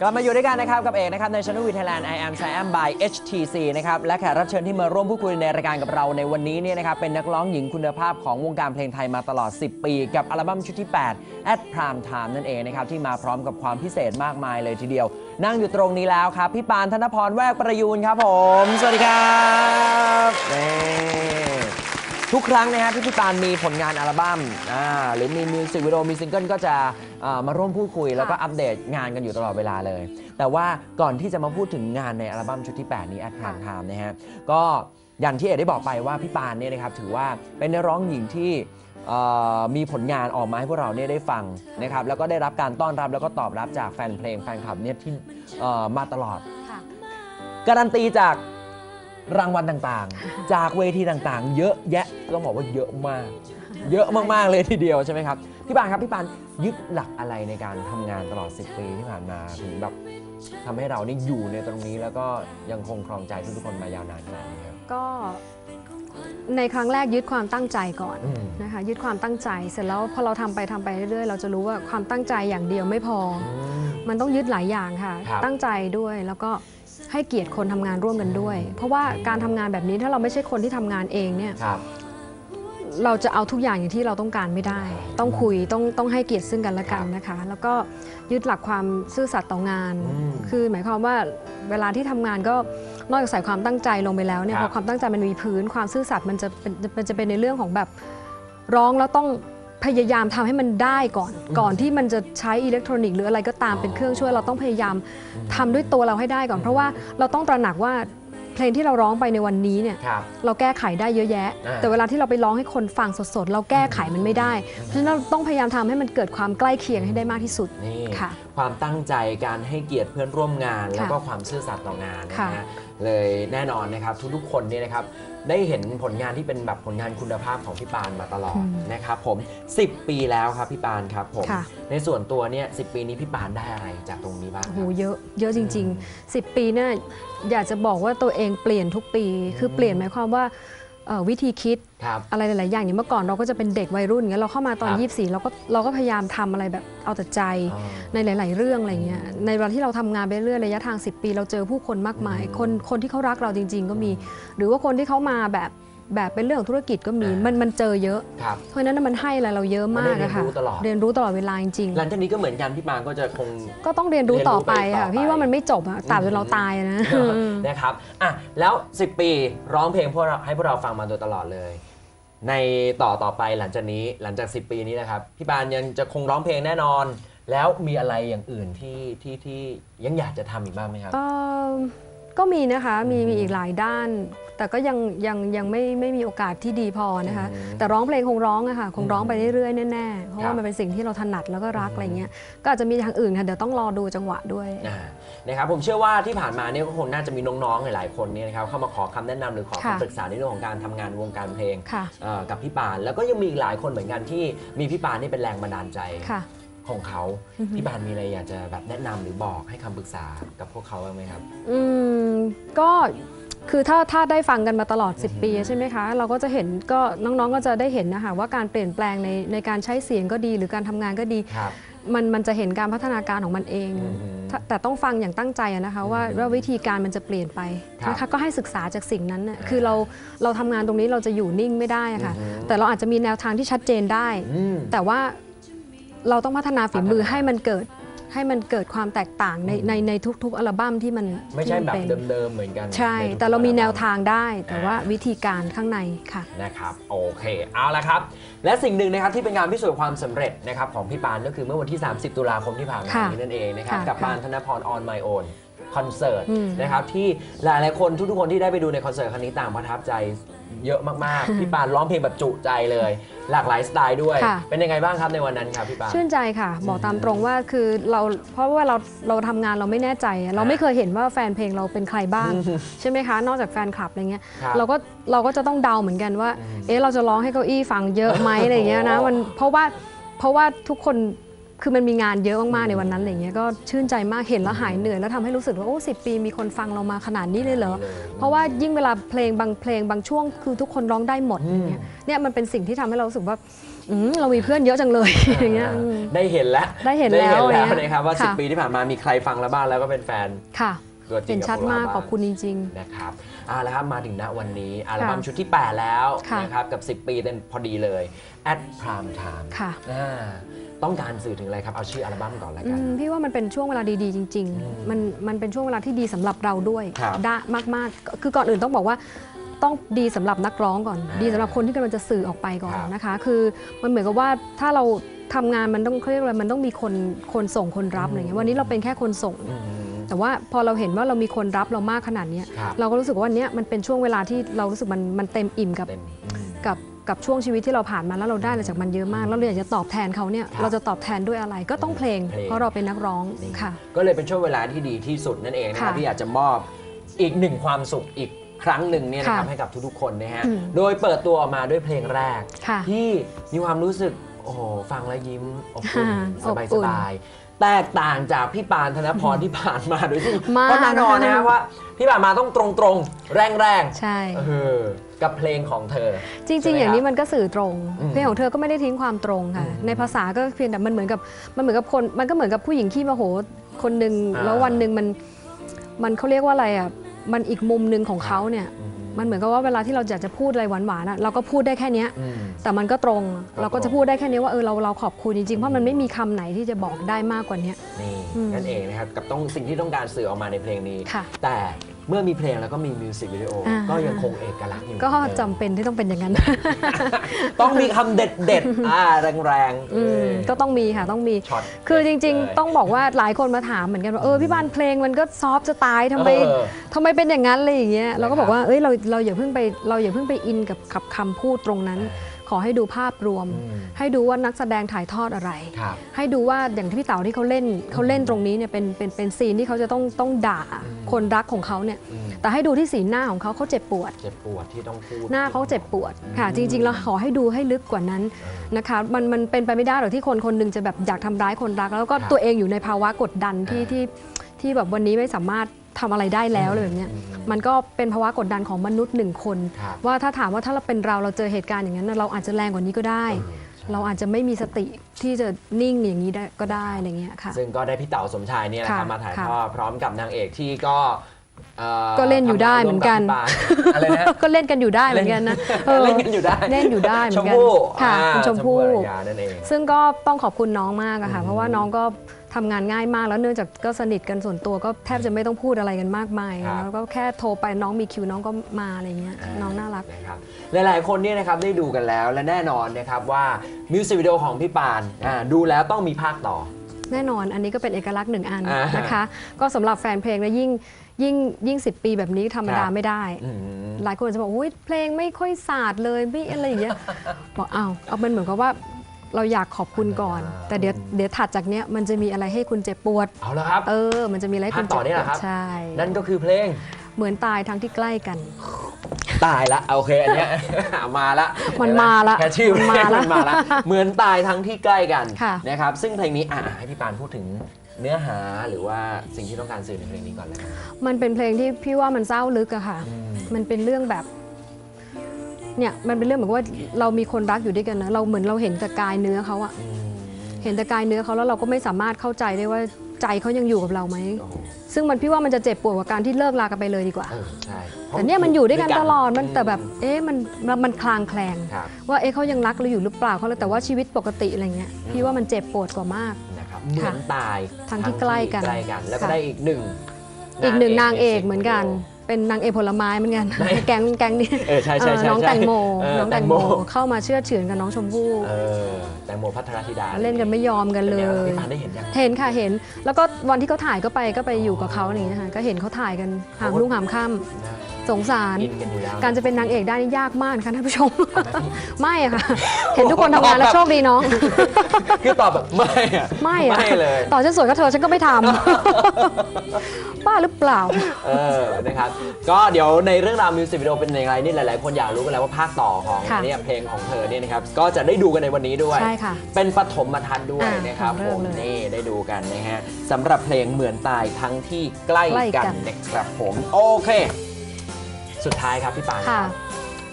กลับมาอยู่ด้วยกันนะครับกับเอกนะครับใน Channel V Thailand I am Sam by HTC นะครับและแขกรับเชิญที่มาร่วมพูดคุยในรายการกับเราในวันนี้เนี่ยนะครับเป็นนักร้องหญิงคุณภาพของวงการเพลงไทยมาตลอด 10 ปี กับอัลบั้มชุดที่ 8 At Prime Time นั่นเองนะครับที่มาพร้อมกับความพิเศษมากมายเลยทีเดียว นั่งอยู่ตรงนี้แล้วครับ พี่ปานธนพรแวกประยูนครับผม สวัสดีครับ ทุกครั้งนะฮะที่พี่ปานมีผลงานอัลบั้มอ่าหรือมีมิวสิกวิดีโอมีซิงเกิลก็จะเอ่อมาร่วมพูดคุย แล้วก็อัปเดตงานกันอยู่ตลอดเวลาเลย แต่ว่าก่อนที่จะมาพูดถึงงานในอัลบั้มชุดที่ 8 นี้ At Prime Time นะฮะก็อย่างที่เอกได้บอกไปว่าพี่ปานเนี่ยนะครับถือว่าเป็นนักร้องหญิงที่เอ่อมีผลงานออกมาให้พวกเราเนี่ยได้ฟังนะครับแล้วก็ได้รับการต้อนรับแล้วก็ตอบรับจากแฟนเพลงแฟนคลับเนี่ยที่เอ่อมาตลอด ค่ะ การันตีจาก รางวัลต่างๆ จากเวทีต่างๆ เยอะแยะต้องบอกว่าเยอะมาก เยอะมากๆเลยทีเดียวใช่ไหมครับพี่ปานครับพี่ปานยึดหลักอะไรในการทำงานตลอด 10 ปีที่ผ่านมาถึงแบบทำให้เรานี่อยู่ในตรงนี้แล้วก็ยังคงครองใจทุกๆคนมายาวนานขนาดนี้ครับก็ในครั้งแรกยึดความตั้งใจก่อนอืมนะคะยึดความตั้งใจเสร็จแล้วพอเราทำไปทำไปเรื่อยๆ เราจะรู้ว่าความตั้งใจอย่างเดียวไม่พอ มันต้องยึดหลายอย่างค่ะ ครับตั้งใจด้วยแล้วก็ให้เกียรติคนทำงานร่วมกันด้วย เพราะว่าการทำงานแบบนี้ถ้าเราไม่ใช่คนที่ทำงานเองเนี่ยครับ เราจะเอาทุกอย่างอย่างที่เราต้องการไม่ได้ ต้องคุยต้องต้องให้เกียรติซึ่งกันและกันครับนะคะ แล้วก็ยึดหลักความซื่อสัตย์ต่องาน อืมคือหมายความว่าเวลาที่ทำงานก็นอกจากใส่ความตั้งใจลงไปแล้วเนี่ยคพรับอความตั้งใจมันมีพื้นความซื่อสัตย์มันจะเป็นมันจะเป็นในเรื่องของแบบร้องแล้วต้อง พยายามทำให้มันได้ก่อน ก่อนที่มันจะใช้อิเล็กทรอนิกส์หรืออะไรก็ตามเป็นเครื่องช่วย เราต้องพยายามทำด้วยตัวเราให้ได้ก่อน เพราะว่าเราต้องตระหนักว่าเพลงที่เราร้องไปในวันนี้เนี่ยครับเราแก้ไขได้เยอะแยะอ่าแต่เวลาที่เราไปร้องให้คนฟังสดๆ เราแก้ไขมันไม่ได้ เพราะฉะนั้นเราต้องพยายามทำให้มันเกิดความใกล้เคียงให้ได้มากที่สุดนี่ค่ะ ความตั้งใจการให้เกียรติเพื่อนร่วมงานค่ะแล้วก็ความซื่อสัตย์ต่องานนะค่ะฮะเลยแน่นอนนะครับทุกๆคนเนี่ยนะครับได้เห็นผลงานที่เป็นแบบผลงานคุณภาพของพี่ปานมาตลอดนะครับผม 10 ปีแล้วครับพี่ปานครับผม ค่ะ ในส่วนตัวเนี่ยสิปีนี้พี่ปานได้อะไรจากตรงนี้บ้างโอ้คโหรับเยอะเยอะจริง ๆ 10 ปีเนี่ยอยากจะบอกว่าตัวเองเปลี่ยนทุกปี คือเปลี่ยนหมายความว่าเอ่อ วิธีคิดครับอะไรหลาย ๆ อย่างอย่างเมื่อก่อนเราก็จะเป็นเด็กวัยรุ่นอย่างเงี้ยเราเข้ามาตอนครับ24 เราก็เราก็พยายามทำอะไรแบบเอาแต่ใจอ่าในหลาย ๆ เรื่องอะไรเงี้ยในเวลาที่เราทำงานไปเรื่อยระยะทาง 10 ปี เราเจอผู้คนมากมายอืมคนคนที่เขารักเราจริง ๆ ก็มี หรือว่าคนที่เขามาแบบ แบบเป็นเรื่องของธุรกิจก็มีอ่ามัมันมันเจอเยอะ ครับเพราะฉะนั้นนะมันให้อะไรเราเยอะมากมันได้อะค่ะเรียนรู้ตลอด เรียนรู้ตลอดเวลาจริงหลังจากนี้ก็เหมือนกันพี่ปานก็จะคง ๆก็ต้องเรียนรู้ต่อไปเรียนรู้ไปต่อค่ะไป พี่ว่ามันไม่จบอะตราบจนเราตายอะนะ นะครับอะแล้ว 10 ปีร้องเพลงพวกเราให้พวกเราฟังมาโดยตลอดเลย ในต่อต่อไปหลังจากนี้หลังจาก 10 ปีนี้นะครับพี่ปานยังจะคงร้องเพลงแน่นอน แล้วมีอะไรอย่างอื่นที่ที่ที่ยังอยากจะทำอีกบ้างไหมครับ เอ่อ ก็มีนะคะมีมีอีกหลายด้าน แต่ก็ยังยังยังไม่ไม่มีโอกาสที่ดีพอนะคะอืมแต่ร้องเพลงคงร้องอะค่ะคงร้องไปเรื่อยๆแน่ๆเพราะครัว่าบมันเป็นสิ่งที่เราถนัดแล้วก็รักอืมอะไรเงี้ยก็อาจจะมีทางอื่นค่ะเดี๋ยวต้องรอดูจังหวะด้วยอ่านะครับผมเชื่อว่าที่ผ่านมาเนี่ยก็คงน่าจะมีน้องๆหลายๆคนเนี่ยนะครับเข้ามาขอคำแนะนำหรือขอค่ะคำปรึกษาในเรื่องของการทำงานวงการเพลงค่ะเอ่อกับพี่ปาน แล้วก็ยังมีอีกหลายคนเหมือนกันที่มีพี่ปานนี่เป็นแรงบันดาลใจค่ะ ของเขาอือฮึพี่ปานมีอะไรอยากจะแบบแนะนำหรือบอกให้คำปรึกษากับพวกเขาบ้างไหมครับ อืมก็คือถ้าถ้าได้ฟังกันมาตลอดอือฮึ10 ปีใช่ไหมคะ เราก็จะเห็นก็น้องๆก็จะได้เห็นนะคะว่าการเปลี่ยนแปลงในในการใช้เสียงก็ดี หรือการทำงานก็ดีครับมันมันจะเห็นการพัฒนาการของมันเองอือฮึถ้าแต่ต้องฟังอย่างตั้งใจอะนะคะว่าอือฮึว่าวิธีการมันจะเปลี่ยนไปครับนะคะก็ให้ศึกษาจากสิ่งนั้นน่ะอ่าคือเราเราทำงานตรงนี้เราจะอยู่นิ่งไม่ได้อะค่ะอือฮึแต่เราอาจจะมีแนวทางที่ชัดเจนได้อืมแต่ว่า เราต้องพัฒนาฝีมือพัฒนาให้มันเกิดให้มันเกิดความแตกต่างในอืมในในทุกๆ อัลบั้มที่มันไม่ใช่ที่นแบบเป็นเดิมๆเหมือนกัน ใช่นทุกๆแต่เรามีแนวอัลบั้ทางได้ แต่ว่าวิธีการข้างในค่ะนะครับโอเคเอาละครับ และสิ่งหนึ่งนะครับที่เป็นงานพิสูจน์ความสำเร็จนะครับของพี่ปานก็คือเมื่อวันที่ 30 ตุลาคมที่ผ่านมาค่ะนี้นั่นเองนะครับค่ะกับค่ะปานธนพร on my own คอนเสิร์ตอืมนะครับที่หลายๆคนทุกๆคนที่ได้ไปดูในคอนเสิร์ตครั้งนี้ต่างประทับใจเยอะมากๆ พี่ปานร้องเพลงแบบจุใจเลย หลากหลายสไตล์ด้วย ค่ะ เป็นยังไงบ้างครับในวันนั้นครับพี่ปานชื่นใจค่ะ บอกตามตรงว่าคือเราเพราะว่าเราเราทำงานเราไม่แน่ใจอะเราไม่เคยเห็นว่าแฟนเพลงเราเป็นใครบ้าง ใช่ไหมคะ นอกจากแฟนคลับอะไรเงี้ยครับเราก็เราก็จะต้องเดาเหมือนกันว่าอืมเอ๊ะเราจะร้องให้เก้าอี้ฟังเยอะไหมอะไรเงี้ยนะโอ้มันเพราะว่าเพราะว่าทุกคน คือมันมีงานเยอะมากๆในวันนั้นอะไรเงี้ยก็ชื่นใจมากเห็นแล้วหายเหนื่อยแล้วทำให้รู้สึกว่าโอ้สิปีมีคนฟังเรามาขนาดนี้เลยเหรอเพราะว่ายิ่งเวลาเพลงบางเพลงบางช่วงคือทุกคนร้องได้หมดอย่างเงี้ยเนี่ยมันเป็นสิ่งที่ทำให้เรารู้สึกว่าอืมเรามีเพื่อนเยอะจังเลยอย่างเงี้ยอืมได้เห็นแล้วได้เห็นแล้วได้เห็นแล้วเนี่ยนะครับว่าค่ะ10ปีที่ผ่านมามีใครฟังแล้วบ้างแล้วก็เป็นแฟนค่ะตัวจริเห็งนกับชัดพวกเรมากบ้งขอบคุณจริงนะครับเอาละครับมาถึงณวันนี้อัลบั้มค่ะชุดที่ 8 แล้วค่ะนะครับกับ 10 ปีเต็มพอดีเลย at prime time ค่ะอ่า ต้องการสื่อถึงอะไรครับ เอาชื่ออัลบั้มก่อนแล้วอืกันมพี่ว่ามันเป็นช่วงเวลาดีๆ จริงๆมันมันเป็นช่วงเวลาที่ดีสำหรับเราด้วยครับได้มากๆ คือก่อนอื่นต้องบอกว่าต้องดีสำหรับนักร้องก่อน อ่าดีสำหรับคนที่กำลังจะสื่อออกไปก่อนครับนะคะ คือมันเหมือนกับว่าถ้าเราทำงานมันต้องเขาเรียกอะไรมันต้องมีคนคนส่งคนรับอะไรเงี้ยวันนี้เราเป็นแค่คนส่ง อืม แต่ว่าพอเราเห็นว่าเรามีคนรับเรามากขนาดเนี้ยครับ เราก็รู้สึกว่าวันเนี้ยมันเป็นช่วงเวลาที่เรารู้สึกมันมันเต็มอิ่มกับเต็มอืม กับ กับช่วงชีวิตที่เราผ่านมาแล้วเราได้อะไรจากมันเยอะมาก แล้วเราอยากจะตอบแทนเขาเนี่ยครับเราจะตอบแทนด้วยอะไรก็ต้องเพลง เพลงเพราะเราเป็นนักร้องนี่ค่ะ ก็เลยเป็นช่วงเวลาที่ดีที่สุดนั่นเองนะครับค่ะที่อยากจะมอบอีกหนึ่งความสุขอีกครั้งหนึ่งเนี่ยนะครับค่ะให้กับทุกๆคนนะฮะอืมโดยเปิดตัวออกมาด้วยเพลงแรกค่ะที่มีความรู้สึกโอ้โหฟังแล้วยิ้มอบอุ่นค่ะสบายอบสอุ่นบายแตกต่างจากพี่ปานธนพรที่ผ่านมาโดยที่มากเพราะแน่นอนนะครับว่า พี่ผ่านมาต้องตรงๆ แรงใช่ๆเออ กับเพลงของเธอจใช่ริงไหมๆอย่างนี้ครับมันก็สื่อตรงอืมเพลงของเธอก็ไม่ได้ทิ้งความตรงค่ะอืมในภาษาก็เพียงแต่มันเหมือนกับมันเหมือนกับคนมันก็เหมือนกับผู้หญิงขี้โมโหคนหนึ่งอ่าแล้ววันหนึ่งมันมันเขาเรียกว่าอะไรอะมันอีกมุมหนึ่งของเขาเนี่ยอืมมันเหมือนกับว่าเวลาที่เราอยากจะพูดอะไรหวานๆอะเราก็พูดได้แค่เนี้ยอืมแต่มันก็ตรงก็เราก็ตรจะงพูดได้แค่นี้ว่าเออเราเราขอบคุณจริงๆ เพราะมันไม่มีคำไหนที่จะบอกได้มากกว่านี้นี่อืมนั่นเองนะครับกับต้องสิ่งที่ต้องการสื่อออกมาในเพลงนี้ค่ะแต่ เมื่อมีเพลงแล้วก็มีมิวสิกวิดีโออ่า ก็ยังคงเอกลักษณ์อยู่ก็เหมือนเดิมจำเป็นที่ต้องเป็นอย่างนั้น ต้องมีคำเด็ดเด็ดๆอ่าแรงๆอืมเออ ก็ต้องมีค่ะต้องมี ช็อตคือจริง เลยๆ ต้องบอกว่าหลายคนมาถามเหมือนกันว่าเออพี่บานเพลงมันก็ซอฟต์จะตายทำไมเออทำไมเป็นอย่างนั้นอะไรอย่างเงี้ยเราก็นะครับบอกว่าเอ้ยเราเราอย่าเพิ่งไปเราอย่าเพิ่งไปอินกับกับคำพูดตรงนั้น ขอให้ดูภาพรวมอืมให้ดูว่านักแสดงถ่ายทอดอะไรครับให้ดูว่าอย่างที่พี่เต๋าที่เขาเล่นเขาเล่นตรงนี้เนี่ยเป็นเป็นเป็นซีนที่เขาจะต้องต้องด่าอืมคนรักของเขาเนี่ยอืมแต่ให้ดูที่สีหน้าของเขาเขาเจ็บปวดเจ็บปวดที่ต้องพูดหน้าเขาเจ็บปวดค่ะจริงๆเราขอให้ดูให้ลึกกว่านั้นนะคะมันมันเป็นไปไม่ได้หรอกที่คนคนหนึงจะแบบอยากทำร้ายคนรัก แล้วก็ครับตัวเองอยู่ในภาวะกดดันที่อ่าที่ที่แบบวันนี้ไม่สามารถ ทำอะไรได้แล้วเลยแบบเนี้ยอืมมันก็เป็นภาวะกดดันของมนุษย์หนึ่งคน ครับ ว่าถ้าถามว่าถ้าเราเป็นเราเราเจอเหตุการณ์อย่างนั้นนะเราอาจจะแรงกว่านี้ก็ได้เออใช่เราอาจจะไม่มีสติที่จะนิ่งอย่างนี้ได้ก็ได้อะไรเงี้ยค่ะ ซึ่งก็ได้พี่เต๋าสมชายเนี่ยนะครับค่ะมาถ่ายค่ะทอดพร้อมกับนางเอกที่ก็เอ่อก็เล่นอยู่ได้เหมือนกัน ทำงาร่วมบพี่ปานอะไรนะ ก็เล่นกันอยู่ได้เหมือนกันนะออเล่นกันอยู่ได้เล่นอยู่ได้เหมือนกันชมพู่ค่ะอ่าคุณชมพู่อรยานั่นเอง ซึ่งก็ต้องขอบคุณน้องมากอะค่ะอืมเพราะว่าน้องก็ ทำงานง่ายมากแล้วเนื่องจากก็สนิทกันส่วนตัวก็แทบจะไม่ต้องพูดอะไรกันมากมาย ครับ แล้วก็แค่โทรไปน้องมีคิวน้องก็มาอะไรเงี้ยน้องน่ารัก นะครับหลายๆคนเนี่ยนะครับได้ดูกันแล้วและแน่นอนนะครับว่ามิวสิกวิดีโอของพี่ปานอ่าดูแล้วต้องมีภาคต่อ แน่นอนอันนี้ก็เป็นเอกลักษณ์หนึ่งอันอ่าน นะคะ ก็สำหรับแฟนเพลงนะยิ่งยิ่งยิ่งสิปีแบบนี้ธรรมดาครับไม่ได้ อืม หลายคนจะบอกอุ้ยเพลงไม่ค่อยศาสตร์เลยไม่อะไรอย่างเงี้ย บอกอ้าวเอามันเหมือนกับว่า เราอยากขอบคุณก่อนอ่าแต่เดี๋ยวเดี๋ยวถัดจากเนี้ยมันจะมีอะไรให้คุณเจ็บปวด เอาละครับเออ มันจะมีอะไรให้คุณภาคต่เจ็อบเนี่ยเหรอครับปวดใช่ นั่นก็คือเพลง เหมือนตายทั้งที่ใกล้กัน ตายละโอเคอันเนี้ย มาละมันมาละแค่ชื่อมันมาละนมาละเหมือนตายทั้งที่ใกล้กันค่ะ นะครับ ซึ่งเพลงนี้อะให้พี่ปานพูดถึงเนื้อหาหรือว่าสิ่งที่ต้องการสื่อในเพลงนี้ก่อนเลยครับ มันเป็นเพลงที่พี่ว่ามันเศร้าลึกอะค่ะ อืม มันเป็นเรื่องแบบ เนี่ยมันเป็นเรื่องเหมือนกับว่าเรามีคนรักอยู่ด้วยกันนะเราเหมือนเราเห็นแต่กายเนื้อเขาอะอืมเห็นแต่กายเนื้อเขาแล้วเราก็ไม่สามารถเข้าใจได้ว่าใจเขายังอยู่กับเราไหมโอ้โหซึ่งมันพี่ว่ามันจะเจ็บปวดกว่าการที่เลิกลากันไปเลยดีกว่าเออใช่แต่เนี่ยมันอยู่ด้วยกันตลอดมันแต่แบบอืเอ๊ะมันมันมันคลางแคลงครับว่าเอ๊ะเขายังรักเราอยู่หรือเปล่าเขาเลยแต่ว่าชีวิตปกติอะไรเงี้ยพี่ว่ามันเจ็บปวดกว่ามากนะครับเหมือนตายทั้งที่ใกล้กันใกล้กันแล้วก็ค่ะได้อีกหนึ่งอีกหนึ่งนางเอกใเหมือนกันวิดีโเป็นนางเอกผลไม้เหมือนกันได้แก๊งแก๊งนี้เออใช่ใช่ใช่เออน้องใช่แตงโมเออน้องแตงโมเข้ามาเชื่อเฉือนกับน้องชมพู่เออแตงโมพัทรธิดาเล่นกันไม่ยอมกันเลป็ยไงบ้างพี่ปานได้เห็นยังเห็นค่ะเห็น แล้วก็วันที่เขาถ่ายก็ไปก็ไปอยู่กับเขาอย่างนี้นะคะก็เห็นเขาถ่ายกันหามลุ่งหามค่นะ สงสารอินกันอยู่แล้ว การจะเป็นนางเอกได้นี่ยากมากนะคะท่านผู้ชม ไม่อะค่ะ เห็นทุกคนทำงานแล้วโชคดีน้อง คือตอบแบบไม่อะไม่อะไม่เลย ต่อฉันสวยก็เธอฉันก็ไม่ทำ บ้าหรือเปล่า เออ นะครับ ก็เดี๋ยวในเรื่องราวมิวสิกวิดีโอเป็นอย่างไรนี่หลาย ๆ คนอยากรู้กันแล้วว่าภาคต่อของค่ะเนี่ยเพลงของเธอเนี่ยนะครับ ก็จะได้ดูกันในวันนี้ด้วย ใช่ค่ะเป็นปฐมทัศน์ด้วยอ่านะครับของเรื่ผองมเลยนี่ได้ดูกันนะฮะสำหรับเพลงเหมือนตายทั้งที่ใกล้ใกล้กักันน นะครับผม โอเค สุดท้ายครับพี่ปานค่ะ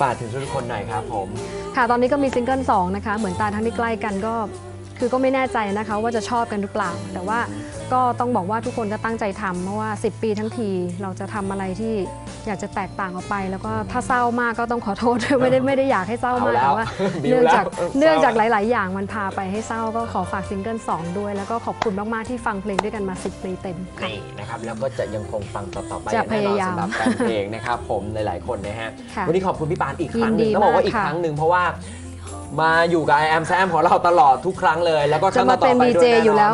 ฝากถึงทุกคนหน่อยครับผม ค่ะ ตอนนี้ก็มีซิงเกิล2นะคะ เหมือนตาทั้งที่ใกล้กันก็ คือก็ไม่แน่ใจนะคะว่าจะชอบกันหรือเปล่า แต่ว่าก็ต้องบอกว่าทุกคนก็ตั้งใจทำเพราะว่า 10 ปีทั้งทีเราจะทำอะไรที่อยากจะแตกต่างออกไป แล้วก็ถ้าเศร้ามากก็ต้องขอโทษด้วยไม่ได้ไม่ได้อยากให้เศร้ามากเอาแล้วแต่ว่าบิวเนื่องจากแล้วเออเนื่องจากเศร้าหลาย ๆ อย่างมันพาไปให้เศร้าก็ขอฝากซิงเกิล2ด้วย แล้วก็ขอบคุณมาก ๆ ที่ฟังเพลงด้วยกันมา 10 ปีเต็มค่ะนี่นะครับแล้วก็จะยังคงฟังต่อ ๆ ไปจะอย่างแน่นอนพยายามสำหรับแฟนเพลงนะครับผมหลาย ๆ คนนะฮะค่ะวันนี้ขอบคุณพี่ปานอีกครั้งหยินึ่นงดีต้องบอกว่ามากอีกค่ะครั้งหนึ่งเพราะว่า มาอยู่กับ I am Sam ของเราตลอดทุกครั้งเลย แล้วก็คจะรั้งมาต่อๆไปเป็นด้วย VJ แน่นนอยู่แล้ว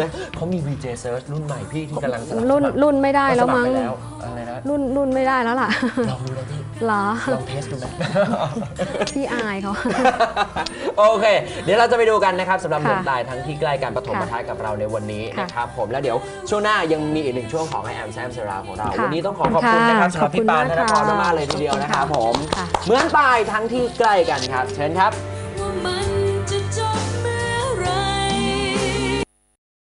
นะเขามี VJ Search รุ่นใหม่พี่ที่กำลังสมัครุ่นรุ่นไม่ได้แล้วมั้งสครไปแล้วอะไรนะรุ่นรุ่นไม่ได้แล้วล่ะลองดูเลยพี่เหรอ ลองเทสดูไหม พี่อายเขา โอเค เดี๋ยวเราจะไปดูกันนะครับสำหรับค่ะหนุ่มตายทั้งที่ใกล้การปฐมค่ะท้ายกับเราในวันนี้ค่ะนะครับผมแล้วเดี๋ยวช่วงหน้ายังมีอีกหนึ่งช่วงของ I am Sam สราของเรา ค่ะวันนี้ต้องขอขอบคุณนะครับค่ะสำหรับพี่ปานธนขอบกคุรณมากมากๆเลยทีเดียวนะครับผมค่ะเหมือนตายทั้งที่ใกล้กันครับ เชิญครับ